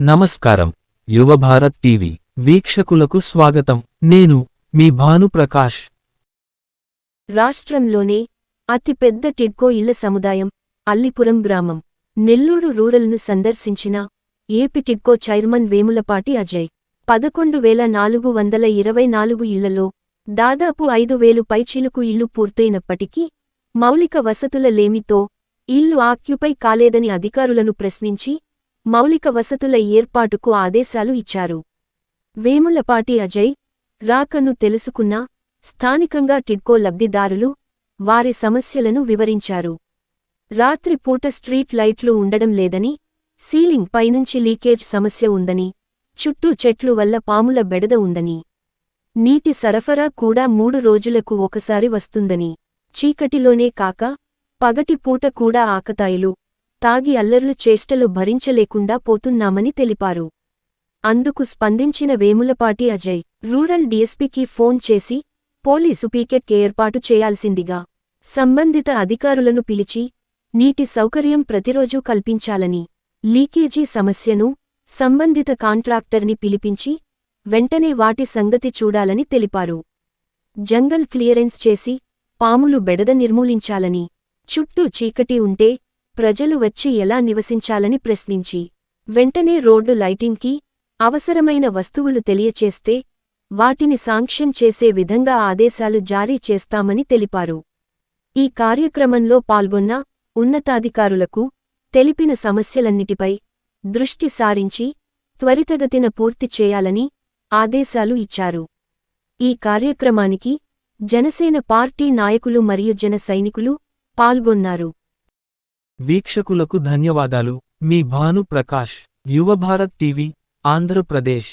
నమస్కారం. యువభారత్ టీవీ వీక్షకులకు స్వాగతం. నేను మీ భానుప్రకాష్ రాష్ట్రంలోనే అతిపెద్ద టిడ్కో ఇళ్ళ సముదాయం అల్లిపురం గ్రామం. నెల్లూరు రూరల్ను సందర్శించిన ఏపీ టిడ్కో చైర్మన్ వేములపాటి అజయ్ పదకొండు వేల నాలుగు వందల ఇరవై నాలుగు ఇళ్ళలో దాదాపు ఐదు వేలు పైచిలుకు ఇళ్ళు పూర్తయినప్పటికీ మౌలిక వసతుల లేమితో ఇళ్ళు ఆక్యుపై కాలేదని అధికారులను ప్రశ్నించి మౌలిక వసతుల ఏర్పాటుకు ఆదేశాలు ఇచ్చారు. వేములపాటి అజయ్ రాకను తెలుసుకున్న స్థానికంగా టిడ్కో లబ్ధిదారులు వారి సమస్యలను వివరించారు. రాత్రి పూట స్ట్రీట్ లైట్లు ఉండడం లేదని సీలింగ్ పైనుంచి లీకేజ్ సమస్య ఉందని చుట్టూ చెట్లు వల్ల పాముల బెడద ఉందని. నీటి సరఫరా కూడా మూడు రోజులకు ఒకసారి వస్తుందని. చీకటిలోనే కాక పగటి పూట కూడా ఆకతాయిలు తాగి అల్లర్లు చేష్టలు భరించలేకుండా పోతున్నామని తెలిపారు. అందుకు స్పందించిన వేములపాటి అజయ్ రూరల్ డీఎస్పీకి ఫోన్ చేసి పోలీసు పీకెట్ ఏర్పాటు చేయాల్సిందిగా సంబంధిత అధికారులను పిలిచి నీటి సౌకర్యం ప్రతిరోజూ కల్పించాలని లీకేజీ సమస్యను సంబంధిత కాంట్రాక్టర్ని పిలిపించి వెంటనే వాటి సంగతి చూడాలని తెలిపారు. జంగల్ క్లియరెన్స్ చేసి పాములు బెడద నిర్మూలించాలని చుట్టూ చీకటి ఉంటే ప్రజలు వచ్చి ఎలా నివసించాలని ప్రశ్నించి వెంటనే రోడ్డు లైటింగ్కి అవసరమైన వస్తువులు తెలియచేస్తే వాటిని సాంక్షన్ చేసే విధంగా ఆదేశాలు జారీ చేస్తామని తెలిపారు. ఈ కార్యక్రమంలో పాల్గొన్న ఉన్నతాధికారులకు తెలిపిన సమస్యలన్నిటిపై దృష్టి సారించి త్వరితగతిన పూర్తి చేయాలని ఆదేశాలు ఇచ్చారు. ఈ కార్యక్రమానికి జనసేన పార్టీ నాయకులు మరియు జన సైనికులు పాల్గొన్నారు. వీక్షకులకు ధన్యవాదాలు. మీ భాను ప్రకాష్ యువభారత్ టీవీ ఆంధ్రప్రదేశ్.